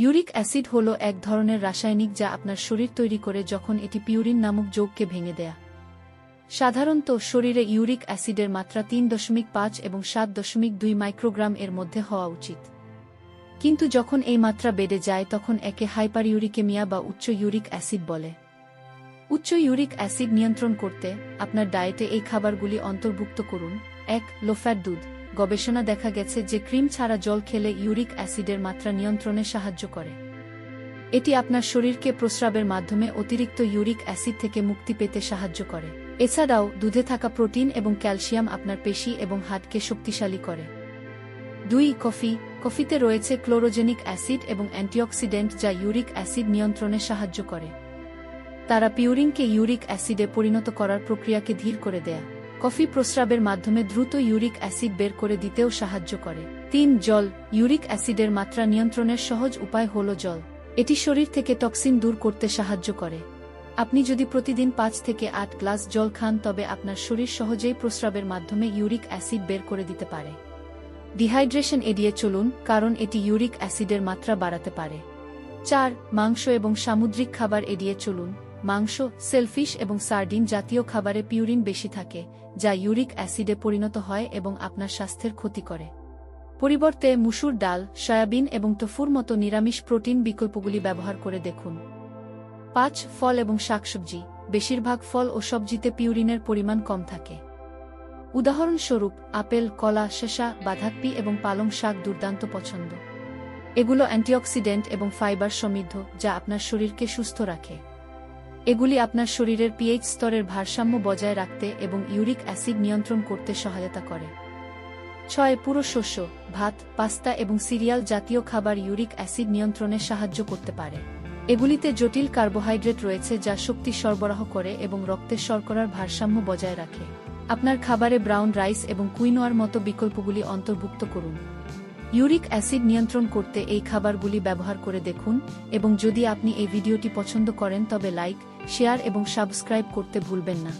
Uric acid হল এক ধরনের রাসায়নিক যা আপনার শরীর তৈরি করে যখন এটি পিউরিন নামক যৌগকে ভেঙে দেয়া। সাধারণত শরীরে ইউরিক অ্যাসিডের মাত্রা তিন দশমিক পাঁচ এবং সাত দশমিক দুই মাইক্রোগ্রাম এর মধ্যে হওয়া উচিত। কিন্তু যখন এই মাত্রা বেড়ে যায়, তখন একে হাইপার ইউরিকেমিয়া বা উচ্চ ইউরিক অ্যাসিড বলে। উচ্চ ইউরিক অ্যাসিড নিয়ন্ত্রণ করতে আপনার ডায়েটে এই খাবারগুলি অন্তর্ভুক্ত করুন। এক, লোফ্যাট দুধ। গবেষণা দেখা গেছে যে ক্রিম ছাড়া জল খেলে ইউরিক অ্যাসিডের মাত্রা নিয়ন্ত্রণে সাহায্য করে। এটি আপনার শরীরকে প্রস্রাবের মাধ্যমে অতিরিক্ত ইউরিক অ্যাসিড থেকে মুক্তি পেতে সাহায্য করে। এছাড়াও, দুধে থাকা প্রোটিন এবং ক্যালসিয়াম আপনার পেশি এবং হাড়কে শক্তিশালী করে। দুই, কফি। কফিতে রয়েছে ক্লোরোজেনিক অ্যাসিড এবং অ্যান্টিঅক্সিডেন্ট যা ইউরিক অ্যাসিড নিয়ন্ত্রণে সাহায্য করে। তারা পিউরিনকে ইউরিক অ্যাসিডে পরিণত করার প্রক্রিয়াকে ধীর করে দেয়া। কফি প্রস্রাবের মাধ্যমে দ্রুত ইউরিক অ্যাসিড বের করে দিতেও সাহায্য করে। তিন, জল। ইউরিক অ্যাসিডের মাত্রা নিয়ন্ত্রণের সহজ উপায় হল জল। এটি শরীর থেকে টক্সিন দূর করতে সাহায্য করে। আপনি যদি প্রতিদিন পাঁচ থেকে আট গ্লাস জল খান, তবে আপনার শরীর সহজেই প্রস্রাবের মাধ্যমে ইউরিক অ্যাসিড বের করে দিতে পারে। ডিহাইড্রেশন এড়িয়ে চলুন, কারণ এটি ইউরিক অ্যাসিডের মাত্রা বাড়াতে পারে। চার, মাংস এবং সামুদ্রিক খাবার এড়িয়ে চলুন। মাংস, সেলফিশ এবং সার্ডিন জাতীয় খাবারে পিউরিন বেশি থাকে, যা ইউরিক অ্যাসিডে পরিণত হয় এবং আপনার স্বাস্থ্যের ক্ষতি করে। পরিবর্তে মুসুর ডাল, সয়াবিন এবং টফুর মতো নিরামিষ প্রোটিন বিকল্পগুলি ব্যবহার করে দেখুন। পাঁচ, ফল এবং শাকসবজি, বেশিরভাগ ফল ও সবজিতে পিউরিনের পরিমাণ কম থাকে। উদাহরণস্বরূপ, আপেল, কলা শেষা বাঁধাকপি এবং পালং শাক দুর্দান্ত পছন্দ। এগুলো অ্যান্টিঅক্সিডেন্ট এবং ফাইবার সমৃদ্ধ, যা আপনার শরীরকে সুস্থ রাখে। এগুলি আপনার শরীরের পিএইচ স্তরের ভারসাম্য বজায় রাখতে এবং ইউরিক অ্যাসিড নিয়ন্ত্রণ করতে সহায়তা করে। ছয়, পুরো শস্য, ভাত, পাস্তা এবং সিরিয়াল জাতীয় খাবার ইউরিক অ্যাসিড নিয়ন্ত্রণে সাহায্য করতে পারে। এগুলিতে জটিল কার্বোহাইড্রেট রয়েছে যা শক্তি সরবরাহ করে এবং রক্তের শর্করার ভারসাম্য বজায় রাখে। আপনার খাবারে ব্রাউন রাইস এবং কুইনোয়ার মতো বিকল্পগুলি অন্তর্ভুক্ত করুন। ইউরিক অ্যাসিড নিয়ন্ত্রণ করতে এই খাবারগুলি ব্যবহার করে দেখুন এবং যদি আপনি এই ভিডিওটি পছন্দ করেন তবে লাইক, শেয়ার এবং সাবস্ক্রাইব করতে ভুলবেন না।